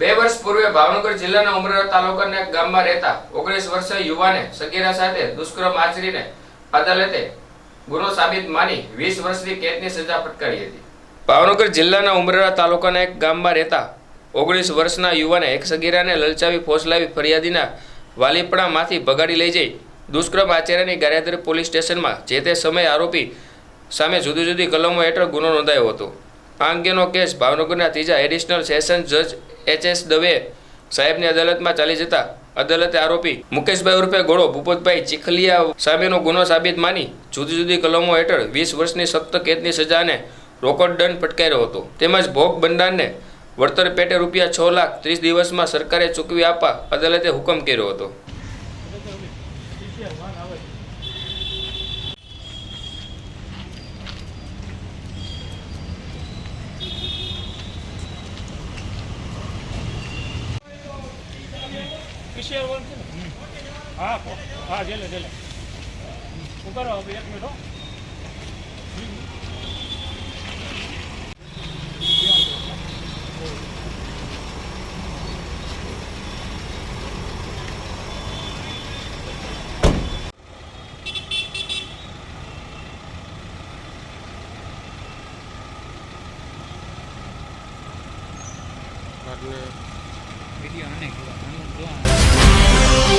બે વર્ષ પૂર્વે ભાવનગર જિલ્લાના ઉમરા તાલુકાના ગામમાં રહેતા ઓગણીસ વર્ષીય યુવાને સગીરા સાથે દુષ્કર્મ આચરીને અદાલતે ગુનો સાબિત માની વીસ વર્ષની કેદની સજા ફટકારી હતી. ભાવનગર જિલ્લાના ઉમરા તાલુકાના એક ગામમાં રહેતા ઓગણીસ વર્ષના યુવાને એક સગીરાને લલચાવી ફોસલાવી ફરિયાદીના વાલીપણામાંથી ભગાડી લઈ જઈ દુષ્કર્મ આચાર્યની ગારિયાદરી પોલીસ સ્ટેશનમાં જે તે સમયે આરોપી સામે જુદી જુદી કલમો હેઠળ ગુનો નોંધાયો હતો. આ અંગેનો કેસ ભાવનગરના ત્રીજા એડિશનલ સેશન જજ એચ એસ દવે સાહેબની અદાલતમાં ચાલી જતા અદાલતે આરોપી મુકેશભાઈ ઉર્ફે ગોળો ભૂપતભાઈ ચીખલિયા સામેનો ગુનો સાબિત માની જુદી જુદી કલમો હેઠળ વીસ વર્ષની સપ્ત કેદની સજાને રોકડ દંડ ફટકાર્યો હતો. તેમજ ભોગ બંધારને વળતર પેટે રૂપિયા છ લાખ ત્રીસ દિવસમાં સરકારે ચૂકવી આપવા અદાલતે હુકમ કર્યો હતો. કિશોર વન છે ને? હા હા જેલે જેલે ઉતારો હવે એક મિનિટ હો. વીડિયો અને જોવા.